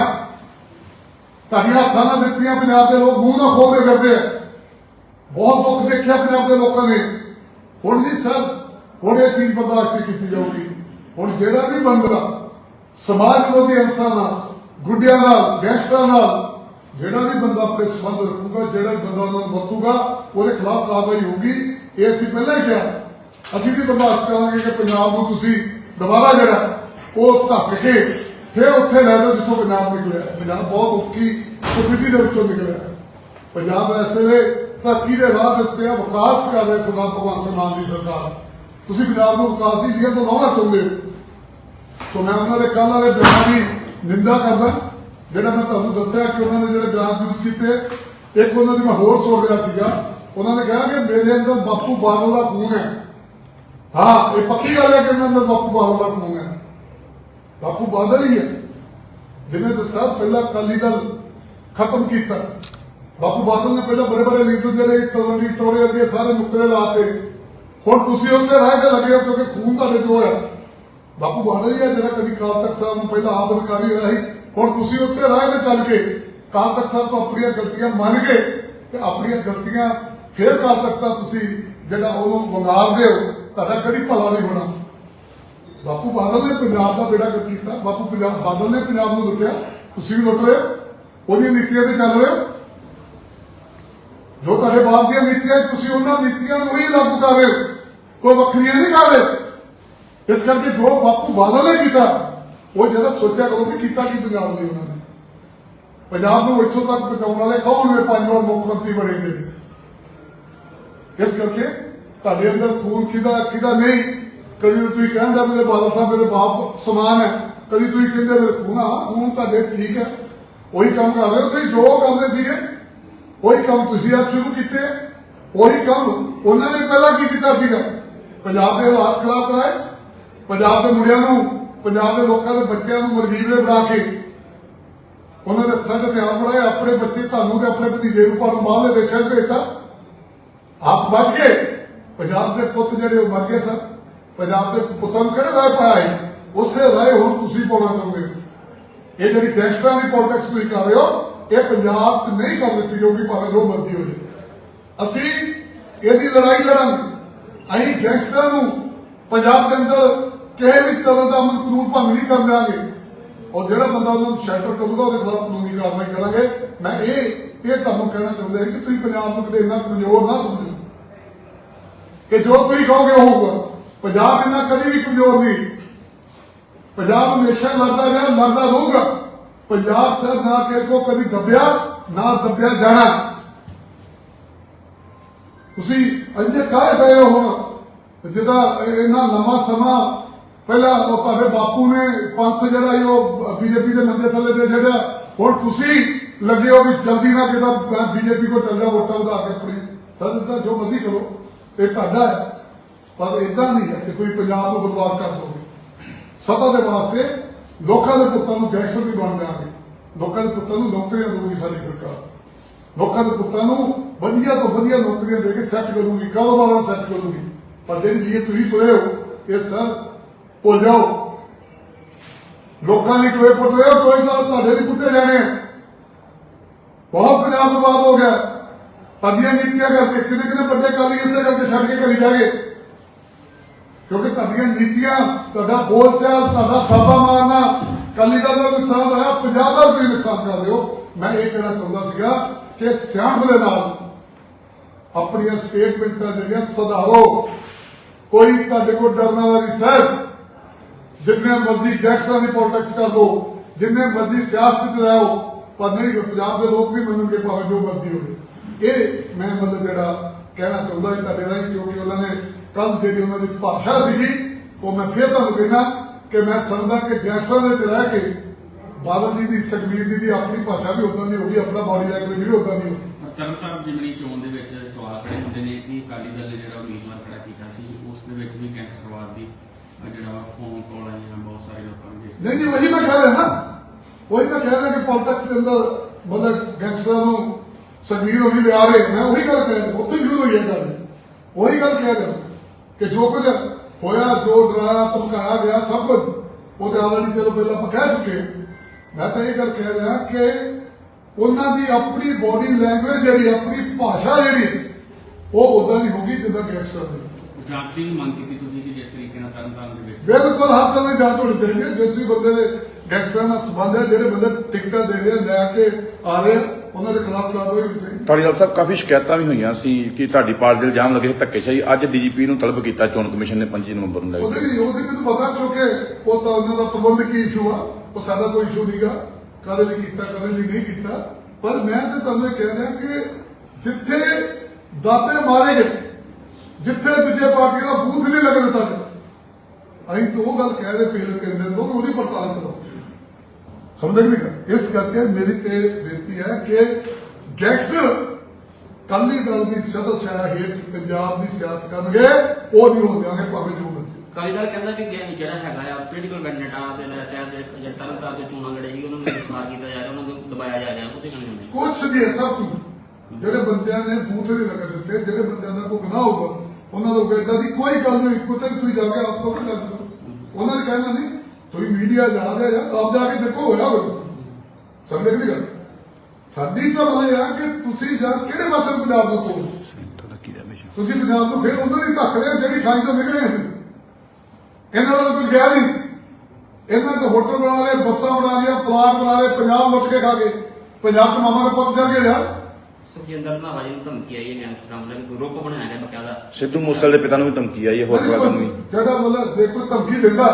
ਤੁਹਾਡੀਆਂ ਹੱਥਾਂ ਨਾਲ ਦਿੱਤੀਆਂ, ਪੰਜਾਬ ਦੇ ਲੋਕ ਮੂੰਹ ਨਾਲ ਖੋਲਦੇ ਫਿਰਦੇ ਆ। ਬਹੁਤ ਦੁੱਖ ਦੇਖਿਆ ਪੰਜਾਬ ਦੇ ਲੋਕਾਂ ਨੇ। ਹੁਣ ਜੀ ਸਰ, ਹੁਣ ਇਹ ਚੀਜ਼ ਬਰਦਾਸ਼ਤ ਨਹੀਂ ਕੀਤੀ ਜਾਊਗੀ। ਹੁਣ ਜਿਹੜਾ ਵੀ ਬੰਦਾ ਸਮਾਜ ਵਿਰੋਧੀ ਅਨਸਰਾਂ ਨਾਲ, ਗੁੱਡਿਆਂ ਨਾਲ, ਗੈਂਗਸਟਰਾਂ ਨਾਲ ਜਿਹੜਾ ਵੀ ਬੰਦਾ ਆਪਣੇ ਸੰਬੰਧ ਰੱਖੂਗਾ ਜਿਹੜਾ ਵੀ ਬੰਦਾ ਉਹਨਾਂ ਨੂੰ ਵਰਤੂਗਾ ਉਹਦੇ ਖਿਲਾਫ ਕਾਰਵਾਈ ਹੋਊਗੀ। ਇਹ ਅਸੀਂ ਪਹਿਲਾਂ ਹੀ ਕਿਹਾ। ਅਸੀਂ ਵੀ ਬਰਦਾਸ਼ਤ ਕਰਾਂਗੇ ਕਿ ਪੰਜਾਬ ਨੂੰ ਤੁਸੀਂ ਦੁਬਾਰਾ ਜਿਹੜਾ ਉਹ ਧੱਕ ਕੇ ਫਿਰ ਉੱਥੇ ਲੈ ਜਾਓ ਜਿੱਥੋਂ ਪੰਜਾਬ ਨਿਕਲਿਆ। ਪੰਜਾਬ ਬਹੁਤ ਔਖੀ ਸਥਿਤੀ ਦੇ ਵਿੱਚੋਂ ਨਿਕਲਿਆ। ਪੰਜਾਬ ਐਸੇ ਧਰਤੀ ਦੇ ਰਾਹ ਦੇ ਉੱਤੇ ਆ, ਵਿਕਾਸ ਕਰ ਰਿਹਾ ਸਰਦਾਰ ਭਗਵੰਤ ਸਿੰਘ ਮਾਨ ਦੀ ਸਰਕਾਰ। ਤੁਸੀਂ ਪੰਜਾਬ ਨੂੰ ਵਿਕਾਸ ਦੀ ਲੀਹਾਂ ਤੋਂ ਲਾਉਣਾ ਚਾਹੁੰਦੇ ਹੋ? ਸੋ ਮੈਂ ਉਹਨਾਂ ਦੇ ਕੱਲ੍ਹ ਵਾਲੇ ਬਿਆਨ ਦੀ ਨਿੰਦਾ ਕਰਦਾ। ਜਿਹੜਾ ਮੈਂ ਤੁਹਾਨੂੰ ਦੱਸਿਆ ਕਿ ਉਹਨਾਂ ਨੇ ਜਿਹੜੇ ਬਿਆਨ ਯੂਜ਼ ਕੀਤੇ, ਇੱਕ ਉਹਨਾਂ ਦੀ ਮੈਂ ਹੋਰ ਸੋਚ ਰਿਹਾ ਸੀਗਾ। ਉਹਨਾਂ ਨੇ ਕਿਹਾ ਕਿ ਮੇਰੇ ਅੰਦਰ ਬਾਪੂ ਬਾਦਲ ਦਾ ਖੂਨ ਹੈ। ਹਾਂ, ਇਹ ਪੱਕੀ ਗੱਲ ਹੈ ਕਿ ਇਹਨਾਂ ਅੰਦਰ ਬਾਪੂ ਬਾਦਲ ਦਾ ਖੂਨ ਹੈ। ਬਾਪੂ ਬਾਦਲ ਹੀ ਹੈ। ਜਿਹਨੇ ਦੱਸਿਆ, ਪਹਿਲਾਂ ਅਕਾਲੀ ਦਲ ਖਤਮ ਕੀਤਾ। ਬਾਪੂ ਬਾਦਲ ਨੇ ਪਹਿਲਾਂ ਬੜੇ ਬੜੇ ਲੀਡਰ ਜਿਹੜੇ ਤਲਵੰਡੀ ਟੋੜੇ ਅੱਗੇ ਸਾਰੇ ਨੁਕਰੇ ਲਾਤੇ ਹੁਣ ਤੁਸੀਂ ਉਸੇ ਰਾਹ ਤੇ ਲੱਗੇ ਹੋ ਕਿਉਂਕਿ ਖੂਨ ਤੁਹਾਡੇ ਜੋ ਹੈ ਬਾਪੂ ਬਾਦਲ ਹੀ ਹੈ ਜਿਹੜਾ ਕਦੀ ਕਾਲ ਤਖਤ ਸਾਹਿਬ ਨੂੰ ਪਹਿਲਾਂ ਆਪ ਅਧਿਕਾਰੀ ਹੋਇਆ ਸੀ। ਹੁਣ ਤੁਸੀਂ ਉਸੇ ਰਾਹ ਤੇ ਚੱਲ ਕੇ ਕਾਲ ਤਖਤ ਸਾਹਿਬ ਤੋਂ ਆਪਣੀਆਂ ਗਲਤੀਆਂ ਮੰਨ ਕੇ ਤੇ ਆਪਣੀਆਂ ਗਲਤੀਆਂ ਫੇਰ ਕਾਲ ਤਖਤ ਦਾ ਤੁਸੀਂ ਜਿਹੜਾ ਉਹਨੂੰ ਵੰਗਾਰਦੇ ਹੋ, ਤੁਹਾਡਾ ਕਦੀ ਭਲਾ ਨਹੀਂ ਹੋਣਾ। ਬਾਪੂ ਬਾਦਲ ਨੇ ਪੰਜਾਬ ਦਾ ਬੇੜਾ ਕਰ ਕੀਤਾ। ਬਾਪੂ ਪੰਜਾਬ ਬਾਦਲ ਨੇ ਪੰਜਾਬ ਨੂੰ ਲੁੱਟਿਆ। ਤੁਸੀਂ ਵੀ ਲੁੱਟ ਰਹੇ ਹੋ। ਉਹਦੀਆਂ ਨੀਤੀਆਂ ਤੇ ਚੱਲ ਰਹੇ ਹੋ। ਜੋ ਤੁਹਾਡੇ ਬਾਪ ਦੀਆਂ ਨੀਤੀਆਂ, ਤੁਸੀਂ ਉਹਨਾਂ ਨੀਤੀਆਂ ਨੂੰ ਹੀ ਲਾਗੂ ਕਰ ਰਹੇ ਹੋ। ਕੋਈ ਵੱਖਰੀਆਂ ਨਹੀਂ ਕਰ ਰਹੇ। ਇਸ ਕਰਕੇ ਜੋ ਬਾਪੂ ਬਾਦਲ ਨੇ ਕੀਤਾ ਉਹ ਜਦੋਂ ਸੋਚਿਆ ਕਰੋ ਕਿ ਕੀਤਾ ਕੀ ਪੰਜਾਬ ਨੇ ਉਹਨਾਂ ਨੇ। ਪੰਜਾਬ ਨੂੰ ਇੱਥੋਂ ਤੱਕ ਪਹੁੰਚਾਉਣ ਵਾਲੇ ਕੌਣ ਨੇ ਪੰਜ ਵਾਰ ਮੁੱਖ ਮੰਤਰੀ ਬਣੇ ਨੇ? ਇਸ ਕਰਕੇ ਤੁਹਾਡੇ ਅੰਦਰ ਖੂਨ ਕਿਹਦਾ ਕਿਹਦਾ ਨਹੀਂ? ਕਦੀ ਤੁਸੀਂ ਕਹਿੰਦੇ ਮੇਰੇ ਬਾਦਲ ਸਾਹਿਬ, ਮੇਰੇ ਬਾਪ ਸਮਾਨ ਹੈ। ਕਦੀ ਤੁਸੀਂ ਕਹਿੰਦੇ ਮੇਰੇ ਖੂਨ ਆ, ਖੂਨ ਤੁਹਾਡੇ ਠੀਕ ਹੈ। ਉਹੀ ਕੰਮ ਕਰ ਰਹੇ ਹੋ। ਤੁਸੀਂ ਜੋ ਕਰਦੇ ਸੀਗੇ, ਉਹੀ ਕੰਮ ਤੁਸੀਂ ਆਪ ਸ਼ੁਰੂ ਕੀਤੇ। ਉਹੀ ਕੰਮ ਉਹਨਾਂ ਨੇ ਪਹਿਲਾਂ ਕੀ ਕੀਤਾ ਸੀਗਾ? ਪੰਜਾਬ ਦੇ ਹਾਲਾਤ ਖਰਾਬ ਕਰਾਏ। ਪੰਜਾਬ ਦੇ ਮੁੰਡਿਆਂ ਨੂੰ ਪੰਜਾਬ ਦੇ ਲੋਕਾਂ ਦੇ ਬੱਚਿਆਂ ਨੂੰ ਮਰਜੀਬ ਦੇ ਬਣਾ ਕੇ ਉਹਨਾਂ ਦੇ ਹੱਥਾਂ 'ਚ ਹਥਿਆਰ ਬਣਾਏ, ਆਪਣੇ ਬੱਚੇ ਤੁਹਾਨੂੰ ਤੇ ਆਪਣੇ ਭਤੀਜੇ ਨੂੰ ਪੜਨ ਬਾਹਰਲੇ ਦੇਸ਼ਾਂ 'ਚ ਆਪ ਬਚ ਗਏ। ਪੰਜਾਬ ਦੇ ਪੁੱਤ ਜਿਹੜੇ ਉਹ ਮਰ ਗਏ ਸਨ। ਪੰਜਾਬ ਦੇ ਪੁੱਤਾਂ ਨੂੰ ਕਿਹੜੇ ਰਾਹ ਪਾਇਆ ਉਸੇ ਰਾਹ ਹੁਣ ਤੁਸੀਂ ਪਾਉਣਾ ਚਾਹੁੰਦੇ ਇਹ ਜਿਹੜੀ ਗੈਂਗਸਟਰਾਂ ਦੀ ਪੋਲਿਟਿਕਸ ਤੁਸੀਂ ਕਰ ਰਹੇ ਹੋ, ਇਹ ਪੰਜਾਬ 'ਚ ਨਹੀਂ ਕਰ ਦਿੱਤੀ ਜਾਊਗੀ, ਭਾਵੇਂ ਜੋ ਮਰਜ਼ੀ ਹੋ ਜਾਵੇ। ਅਸੀਂ ਇਹਦੀ ਲੜਾਈ ਲੜਾਂਗੇ। ਅਸੀਂ ਗੈਂਗਸਟਰਾਂ ਨੂੰ ਪੰਜਾਬ ਦੇ ਅੰਦਰ ਕਿਸੇ ਵੀ ਤਰ੍ਹਾਂ ਦਾ ਅਮਨ ਕਾਨੂੰਨ ਭੰਗ ਨਹੀਂ ਕਰ ਦਿਆਂਗੇ। ਔਰ ਜਿਹੜਾ ਬੰਦਾ ਉਹਨੂੰ ਸ਼ੈਲਟਰ ਕਰੂਗਾ, ਉਹਦੇ ਖਿਲਾਫ ਕਾਨੂੰਨੀ ਕਾਰਵਾਈ ਕਰਾਂਗੇ। ਮੈਂ ਇਹ ਇਹ ਤੁਹਾਨੂੰ ਕਹਿਣਾ ਚਾਹੁੰਦਾ ਹਾਂ ਕਿ ਤੁਸੀਂ ਪੰਜਾਬ ਨੂੰ ਕਿਤੇ ਇੰਨਾ ਕਮਜ਼ੋਰ ਨਾ ਸਮਝੋ। ਕਿ ਜੋ ਤੁਸੀਂ ਕਹੋਗੇ ਉਹ ਹੋਊਗਾ। ਪੰਜਾਬ ਇੰਨਾ ਕਦੀ ਵੀ ਕਮਜ਼ੋਰ ਨਹੀਂ। ਪੰਜਾਬ ਹਮੇਸ਼ਾ ਲੜਦਾ ਰਿਹਾ, ਲੜਦਾ ਰਹੂਗਾ। ਪੰਜਾਬ ਸਰ ਨਾ ਕਿ ਕੋ ਕਦੀ ਦੱਬਿਆ, ਨਾ ਦੱਬਿਆ ਜਾਣਾ। ਤੁਸੀਂ ਅੰਜੇ ਕਾਹੇ ਪਏ ਹੋ ਹੁਣ? ਜਿਹਦਾ ਇਹਨਾਂ ਲੰਮਾ ਸਮਾਂ ਪਹਿਲਾਂ ਉਹ ਤੁਹਾਡੇ ਬਾਪੂ ਨੇ ਪੰਥ ਜਿਹੜਾ ਸੀ, ਉਹ ਬੀਜੇਪੀ ਦੇ ਮੰਜੇ ਥੱਲੇ ਦੇ ਛੱਡਿਆ ਹੁਣ ਤੁਸੀਂ ਲੱਗੇ ਹੋ ਵੀ ਜਲਦੀ ਨਾ ਕਿਦਾ ਬੀਜੇਪੀ ਕੋ ਚੱਲ ਜਾ ਵੋਟਾਂ ਵਧਾ ਕੇ ਆਪਣੀ ਸਰ ਜੋ ਮਰਜ਼ੀ ਕਰੋ। ਇਹ ਤੁਹਾਡਾ ਹੈ, ਪਰ ਇਦਾਂ ਨਹੀਂ ਹੈ ਕਿ ਤੁਸੀਂ ਪੰਜਾਬ ਨੂੰ ਬਰਬਾਦ ਕਰ ਦੋਗੇ। ਸਤਾ ਦੇ ਵਾਸਤੇ ਲੋਕਾਂ ਦੇ ਪੁੱਤਾਂ ਨੂੰ ਗੈਂਗਸਟਰ ਨਹੀਂ ਬਣ ਦਿਆਂਗੇ ਲੋਕਾਂ ਦੇ ਪੁੱਤਾਂ ਨੂੰ ਨੌਕਰੀਆਂ ਦੇਊਗੀ ਸਾਡੀ ਸਰਕਾਰ। ਲੋਕਾਂ ਦੇ ਪੁੱਤਾਂ ਨੂੰ ਵਧੀਆ ਤੋਂ ਵਧੀਆ ਨੌਕਰੀਆਂ ਦੇ ਕੇ ਸੈੱਟ ਕਰੂਗੀ ਕਾਰੋਬਾਰਾਂ ਸੈੱਟ ਕਰੂਗੀ। ਪਰ ਜਿਹੜੀ ਲਈ ਤੁਸੀਂ ਤੁਰੇ ਹੋ, ਇਹ ਸਰ ਭੁੱਲ ਜਾਓ ਲੋਕਾਂ ਲਈ ਟੋਏ ਪੁੱਟੇ ਹੋ ਟੋਏ ਤਾਂ ਤੁਹਾਡੇ ਲਈ ਪੁੱਟੇ ਜਾਣੇ ਆ ਬਹੁਤ ਪੰਜਾਬ ਬਰਬਾਦ ਹੋ ਗਿਆ ਤੁਹਾਡੀਆਂ ਨੀਤੀਆਂ ਕਰਕੇ ਕਿਤੇ ਕਿਤੇ ਵੱਡੇ ਕਾਲੀ ਇਸੇ ਕਰਕੇ ਛੱਡ ਕੇ ਘਰੀ ਜਾ ਗਏ ਕਿਉਂਕਿ ਤੁਹਾਡੀਆਂ ਨੀਤੀਆਂ ਤੁਹਾਡਾ ਬੋਲਚਾਲ ਤੁਹਾਡਾ ਬਾਬਾ ਮਾਰਨਾ ਕਾਲੀ ਦਾ ਤਾਂ ਨੁਕਸਾਨ ਹੋਇਆ ਪੰਜਾਬ ਦਾ ਵੀ ਨੁਕਸਾਨ ਕਰ ਦਿਓ ਮੈਂ ਇਹ ਕਹਿਣਾ ਚਾਹੁੰਦਾ ਸੀਗਾ ਕਿ ਸਿਆਣਪ ਦੇ ਨਾਲ ਆਪਣੀਆਂ ਸਟੇਟਮੈਂਟਾਂ ਜਿਹੜੀਆਂ ਸੁਧਾਰੋ ਕੋਈ ਤੁਹਾਡੇ ਕੋਲ ਡਰਨ ਵਾਲੀ ਸਰ ਜਿੰਨੇ ਮਰਜ਼ੀ ਗੈਂਗਸਟਰਾਂ ਦੀ ਪੋਲਿਟਿਕਸ ਕਰ ਲੋ ਜਿੰਨੇ ਮਰਜ਼ੀ ਸਿਆਸਤ ਚ ਰਹੋ, ਪਰ ਨਹੀਂ, ਪੰਜਾਬ ਦੇ ਲੋਕ ਵੀ ਮੰਨਣਗੇ ਭਾਵੇਂ ਜੋ ਮਰਜ਼ੀ ਹੋਵੇ। ਇਹ ਮੈਂ ਮਤਲਬ ਜਿਹੜਾ ਕਹਿਣਾ ਚਾਹੁੰਦਾ ਹਾਂ ਤੁਹਾਡੇ ਰਾਹੀਂ, ਕਿਉਂਕਿ ਉਹਨਾਂ ਨੇ ਕੱਲ ਜਿਹੜੀ ਉਹਨਾਂ ਦੀ ਭਾਸ਼ਾ ਸੀਗੀ, ਉਹ ਮੈਂ ਫੇਰ ਤੁਹਾਨੂੰ ਕਹਿਣਾ ਕਿ ਮੈਂ ਸਮਝਦਾ ਕਿ ਗੈਂਗਸਟਰਾਂ ਦੇ ਚ ਰਹਿ ਕੇ ਬਾਦਲ ਜੀ ਦੀ, ਸੁਖਬੀਰ ਜੀ ਦੀ ਆਪਣੀ ਭਾਸ਼ਾ ਵੀ ਉਦਾਂ ਦੀ ਹੋਗੀ ਆਪਣਾ ਬਾਡੀ ਲੈਂਗੁਏਜ ਵੀ ਉਦਾਂ ਦੀ ਹੋਗੀ ਤਰਨਤਾਰਨ ਜਿਮਣੀ ਚੋਣ ਦੇ ਵਿੱਚ ਸਵਾਲ ਖੜੇ ਹੁੰਦੇ ਨੇ ਕਿ ਅਕਾਲੀ ਦਲ ਨੇ ਜਿਹੜਾ ਉਮੀਦਵਾਰ ਖੜਾ ਕੀਤਾ ਸੀ, ਉਸ ਦੇ ਵਿੱਚ ਵੀ ਗੈਂਗਸਟਰਵਾਦ ਦੀ ਅਹ ਜਿਹੜਾ ਫੋਨ ਕਾਲ ਆਈਆਂ ਬਹੁਤ ਸਾਰੇ ਲੋਕਾਂ ਨੂੰ ਜਿਸ- ਨਹੀਂ ਵਹੀ ਮੈਂ ਕਹਿ ਰਿਹਾ ਨਾ। ਵਹੀ ਮੈਂ ਕਹਿ ਰਿਹਾ ਕਿ ਪੋਲਿਟਿਕਸ ਦੇ ਅੰਦਰ ਮਤਲਬ ਗੈਂਗਸਟਰਾਂ ਨੂੰ ਸੰਗੀਤ ਹੋਣੀ ਲਿਆ ਰਹੇ ਮੈਂ ਉਹੀ ਗੱਲ ਕਹਿ ਰਿਹਾ, ਉੱਥੇ ਵੀ ਹੋਈ ਹੈ ਗੱਲ। ਉਹੀ ਗੱਲ ਕਹਿ ਰਿਹਾ ਕਿ ਜੋ ਕੁਝ ਹੋਇਆ, ਜੋ ਡਰਾਇਆ ਧਮਕਾਇਆ ਗਿਆ ਸਭ ਕੁਝ, ਉਹਦੇ ਆਲਰੇਡੀ ਚਲੋ ਪਹਿਲਾਂ ਆਪਾਂ ਕਹਿ ਚੁੱਕੇ ਮੈਂ ਤਾਂ ਇਹ ਗੱਲ ਕਹਿ ਰਿਹਾ ਕਿ ਉਹਨਾਂ ਦੀ ਆਪਣੀ ਬੋਡੀ ਲੈਂਗੁਏਜ ਜਿਹੜੀ, ਆਪਣੀ ਭਾਸ਼ਾ ਜਿਹੜੀ, ਉਹ ਉਦਾਂ ਦੀ ਹੋਗੀ ਜਿੱਦਾਂ ਗੈਂਗਸਟਰ ਦੀ। ਜਾਂਚ ਦੀ ਵੀ ਮੰਗ ਕੀਤੀ ਤੁਸੀਂ ਕਿ ਜਿਸ ਤਰੀਕੇ ਨਾਲ ਤਰਨਤਾਰਨ ਦੇ ਵਿੱਚ ਬਿਲਕੁਲ ਹੱਥ ਨਾਲ ਜਾਂਚ ਹੋਣੀ ਚਾਹੀਦੀ ਹੈ ਜਿਸ ਵੀ ਬੰਦੇ ਦੇ ਗੈਂਗਸਟਰਾਂ ਨਾਲ ਸੰਬੰਧ ਹੈ ਜਿਹੜੇ ਬੰਦੇ ਟਿਕਟਾਂ ਦੇ ਰਹੇ ਆ, ਲੈ ਕੇ ਆ ਰਹੇ ਆ, ਉਹਨਾਂ ਦੇ ਖਿਲਾਫ ਕਾਰਵਾਈ ਹੋਣੀ ਚਾਹੀਦੀ ਧਾਲੀਵਾਲ ਸਾਹਿਬ ਕਾਫੀ ਸ਼ਿਕਾਇਤਾਂ ਵੀ ਹੋਈਆਂ ਸੀ ਕਿ ਤੁਹਾਡੀ ਪਾਰਟੀ ਦੇ ਇਲਜ਼ਾਮ ਲੱਗੇ ਸੀ ਧੱਕੇਸ਼ਾਹੀ। ਅੱਜ ਡੀਜੀਪੀ ਨੂੰ ਤਲਬ ਕੀਤਾ ਚੋਣ ਕਮਿਸ਼ਨ ਨੇ 25 ਨਵੰਬਰ ਨੂੰ ਲੈ ਉਹਦੇ ਕੇ ਲਈ ਉਹਦੇ ਮੈਨੂੰ ਪਤਾ ਕਿਉਂਕਿ ਉਹ ਤਾਂ ਉਹਨਾਂ ਦਾ ਪ੍ਰਬੰਧਕੀ ਇਸ਼ੂ ਆ ਉਹ ਸਾਡਾ ਕੋਈ ਇਸ਼ੂ ਨਹੀਂਗਾ ਕਦੇ ਲਈ ਕੀਤਾ ਕਦੇ ਲਈ ਨਹੀਂ ਕੀਤਾ। ਪਰ ਮੈਂ ਤੇ ਤੁਹਾਨੂੰ ਇਹ ਕਹਿ ਰਿਹਾ ਕਿ ਜਿੱਥੇ ਦਾਤੇ ਮਾਰੇ ਗਏ ਜਿੱਥੇ ਦੂਜੇ ਪਾਰਟੀ ਦਾ ਬੂਥ ਨਹੀਂ ਲੱਗਣ ਗਿਆ ਅਸੀਂ ਤਾਂ ਉਹ ਗੱਲ ਕਹਿ ਰਹੇ ਪਹਿਲ ਕਹਿੰਦੇ ਲੋਕ ਉਹਦੀ ਪੜਤਾਲ ਕਰੋ। ਸਮਝ ਨਹੀਂ? ਗਿਆ ਇਸ ਕਰਕੇ ਮੇਰੀ ਤੇ ਬੇਨਤੀ ਹੈ ਕਿ ਗੈਂਗਸਟਰ ਕੱਲੀ ਦਲ ਦੀ ਸਦਸਿਆ ਹੇਠ ਪੰਜਾਬ ਦੀ ਸਿਆਸਤ ਕਰਨਗੇ ਉਹ ਨਹੀਂ ਹੋ ਜਾਣਗੇ ਭਾਵੇਂ ਜੋ ਮਰਜ਼ੀ। ਕਾਲੀ ਦਲ ਕਹਿੰਦਾ ਕਿ ਜਿਹੜਾ ਹੈਗਾ ਆ ਪੋਲੀਟੀਕਲ ਕੈਂਡੀਡੇਟਾਂ ਦੇ ਲੈ ਤਹਿਤ ਜਿਹੜੇ ਤਰਨਤਾਰ ਦੇ ਚੋਣਾਂ ਲੜੇ ਸੀ ਉਹਨਾਂ ਨੂੰ ਗ੍ਰਿਫਤਾਰ ਕੀਤਾ ਜਾ ਰਿਹਾ ਉਹਨਾਂ ਨੂੰ ਦਬਾਇਆ ਜਾ ਰਿਹਾ ਉਹਦੇ ਕਹਿੰਦੇ ਹੁੰਦੇ ਕੁਛ ਨਹੀਂ ਹੈ ਸਭ ਕੁਝ। ਜਿਹੜੇ ਬੰਦਿਆਂ ਨੇ ਬੂਥ ਦੇ ਲਗਾ ਦਿੱਤੇ ਜਿਹੜੇ ਬੰਦਿਆਂ ਦਾ ਕੋਈ ਗੁਨਾਹ ਹੋਊਗਾ ਉਹਨਾਂ ਦਾ ਕਹਿੰਦਾ ਦੀ ਕੋਈ ਗੱਲ ਨਹੀਂ ਕੁੱਤੇ ਤੁਸੀਂ ਜਾ ਕੇ ਆਪ ਕੋਲ ਲੱਗ ਕਰੋ ਉਹਨਾਂ ਨੇ ਕਹਿਣਾ ਨਹੀਂ, ਤੁਸੀਂ ਮੀਡੀਆ ਜਾ ਰਿਹਾ ਆਪ ਜਾ ਕੇ ਦੇਖੋ, ਹੋਇਆ ਹੋਵੇ। ਸਮਝ ਗਏ ਗੱਲ? ਸਾਡੀ ਤਾਂ ਬਲੇ ਆ ਕਿ ਤੁਸੀਂ ਜਾ ਕਿਹੜੇ ਪਾਸੇ ਪੰਜਾਬ ਨੂੰ ਤੋੜ ਤੁਸੀਂ ਪੰਜਾਬ ਨੂੰ ਫਿਰ ਉਹਨਾਂ ਦੀ ਧੱਕ ਲਿਆ, ਜਿਹੜੀ ਖਾਈ ਤੋਂ ਨਿਕਲੇ ਸੀ। ਇਹਨਾਂ ਦਾ ਕੋਈ ਗਿਆ ਨਹੀਂ। ਇਹਨਾਂ ਦੇ ਹੋਟਲ ਬਣਾ ਲਏ, ਬੱਸਾਂ ਬਣਾ ਲਈਆਂ, ਪਲਾਟ ਬਣਾ ਲਏ ਪੰਜਾਬ ਲੁੱਟ ਕੇ ਖਾ ਗਏ। ਪੰਜਾਬ ਤੋਂ ਮਾਮਾ ਦੇ ਪੁੱਤ ਜਾ ਕੇ ਯਾਰ। ਸੁਖਜਿੰਦਰ ਨਾਵਾ ਜੀ ਨੂੰ ਧਮਕੀ ਆਈ ਹੈ ਗੈਂਗਸਟਰਾਂ ਵੱਲੋਂ ਕਿ ਗਰੁੱਪ ਬਣਾਇਆ ਗਿਆ ਬਕਾਇਦਾ ਸਿੱਧੂ ਮੂਸੇਵਾਲੇ ਦੇ ਪਿਤਾ ਨੂੰ ਵੀ ਧਮਕੀ ਆਈ ਹੈ ਹੋਰ ਤਰ੍ਹਾਂ ਨੂੰ ਵੀ। ਜਿਹੜਾ ਮਤਲਬ ਜੇ ਕੋਈ ਧਮਕੀ ਦਿੰਦਾ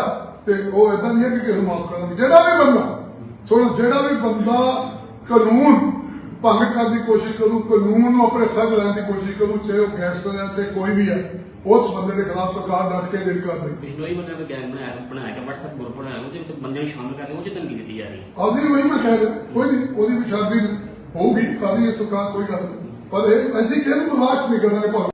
ਤੇ ਉਹ ਇਦਾਂ ਨਹੀਂ ਹੈ ਕਿ ਕਿਸੇ ਨੂੰ ਮਾਫ ਕਰਨਾ ਜਿਹੜਾ ਵੀ ਬੰਦਾ ਸੁਣੋ ਜਿਹੜਾ ਵੀ ਬੰਦਾ ਕਾਨੂੰਨ ਭੰਗ ਕਰਨ ਦੀ ਕੋਸ਼ਿਸ਼ ਕਰੂ ਕਾਨੂੰਨ ਨੂੰ ਆਪਣੇ ਹੱਥਾਂ 'ਚ ਲੈਣ ਦੀ ਕੋਸ਼ਿਸ਼ ਕਰੂ ਚਾਹੇ ਉਹ ਗੈਂਗਸਟਰ ਹੈ ਤੇ ਕੋਈ ਵੀ ਹੈ ਉਸ ਬੰਦੇ ਦੇ ਖਿਲਾਫ ਸਰਕਾਰ ਡਟ ਕੇ ਜਿਹੜੀ ਕਾਰਵਾਈ ਬਿਸ਼ਨੋਈ ਬੰਦੇ ਦਾ ਗੈਂਗ ਬਣਾਇਆ ਬਣਾਇਆ ਗਿਆ WhatsApp ਗਰੁੱਪ ਬਣਾਇਆ ਉਹਦੇ ਵਿੱਚ ਬੰਦਿਆਂ ਨੂੰ ਸ਼ਾਮਲ ਕਰਕੇ ਉਹ 'ਚ ਧਮਕੀ ਦਿੱਤੀ ਜਾ ਰਹੀ ਹੈ। ਆਉਂਦੀ ਵਹੀ ਮੈਂ ਕਹਿ ਰਿਹਾ ਕੋਈ ਨਹੀਂ ਉਹਦੀ ਵੀ ਸ਼ਾਦੀ ਹੋਊਗੀ, ਕਾਦੀ ਇਹ ਸਰਕਾਰ ਕੋਈ ਗੱਲ ਨਹੀਂ। ਪਰ ਇਹ ਅਸੀਂ ਕਿਹਨੂੰ ਬਰਦਾਸ਼ਤ ਨਹੀਂ ਕਰਾਂਗੇ ਭਾਵੇਂ